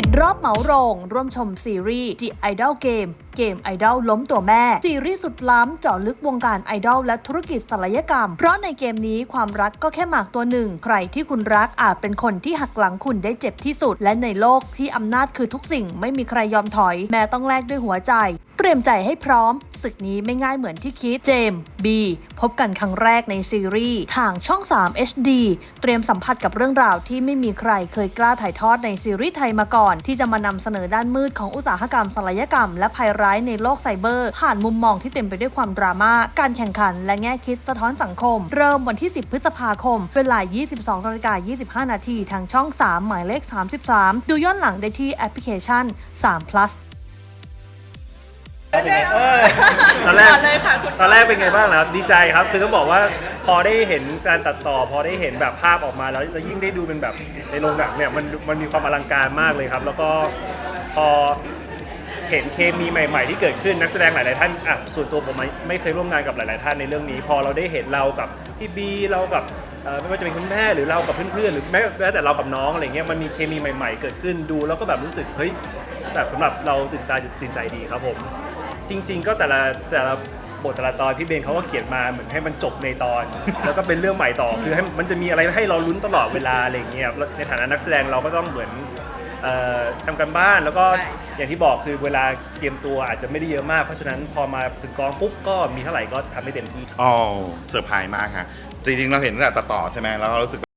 ปิดรอบเหมาโรง ร่วมชมซีรีส์ The Idol Game เกมไอดอลล้มตัวแม่ ซีรีส์สุดล้ำเจาะลึกวงการไอดอลและธุรกิจศัลยกรรม เพราะในเกมนี้ความรักก็แค่หมากตัวหนึ่ง ใครที่คุณรักอาจเป็นคนที่หักหลังคุณได้เจ็บที่สุด และในโลกที่อำนาจคือทุกสิ่งไม่มีใครยอมถอย แม้ต้องแลกด้วยหัวใจ เตรียมใจให้พร้อมศึกนี้ไม่ง่ายเหมือนที่คิดเจมบีพบกันครั้งแรกในซีรีส์ทางช่อง 3 HD เตรียมสัมผัสกับเรื่องราวที่ไม่มีใครเคยกล้าถ่ายทอดในซีรีส์ไทยมาก่อน ที่จะมานำเสนอด้านมืดของอุตสาหกรรมศัลยกรรมและภัยร้ายในโลกไซเบอร์ ผ่านมุมมองที่เต็มไปด้วยความดราม่า การแข่งขันและแง่คิดสะท้อนสังคม เริ่มวันที่ 10 พฤษภาคม เวลา 22นาฬิกา25 นาทีทางช่อง 3 หมายเลข 33 ดูย้อนหลังได้ที่แอปพลิเคชัน 3 plus ตอนแรกตอนแรกเป็นไงบ้างครับดีใจครับ คือต้องบอกว่าพอได้เห็นการตัดต่อ พอได้เห็นแบบภาพออกมาแล้วแล้วยิ่งได้ดูเป็นแบบในโรงหนังเนี่ยมันมันมีความอลังการมากเลยครับ แล้วก็พอ เห็นเคมีใหม่ ๆ ที่เกิดขึ้นนักแสดงหลายๆท่านอะส่วนตัวผมไม่ไม่เคยร่วมงานกับหลาย ๆ ท่านในเรื่องนี้ พอเราได้เห็นเรากับพี่บีเรากับเอ่อไม่ว่าจะเป็นคุณแม่หรือเรากับเพื่อนๆหรือแม้แม้แต่เรากับน้องอะไรเงี้ยมันมีเคมีใหม่ ๆ เกิดขึ้นดู แล้วก็แบบรู้สึกเฮ้ยแบบสำหรับเราตื่นตาตื่นใจดีครับผม จริง ๆ ก็แต่ละแต่ละบทแต่ละตอนพี่เบนเขาก็เขียนมาเหมือนให้มันจบในตอน แล้วก็เป็นเรื่องใหม่ต่อคือให้มันจะมีอะไรให้เราลุ้นตลอดเวลาอะไรอย่างเงี้ยแล้วในฐานะนักแสดงเราก็ต้องเหมือน เอ่อทำกันบ้านแล้วก็ใช่ อย่างที่บอกคือเวลาเตรียมตัวอาจจะไม่ได้เยอะมาก เพราะฉะนั้นพอมาถึงกองปุ๊บก็มีเท่าไหร่ก็ทำให้เต็มที่ อ๋อเซอร์ไพรส์มากฮะจริงๆเราเห็นตั้งแต่ตัดต่อใช่ไหมแล้วเรารู้สึก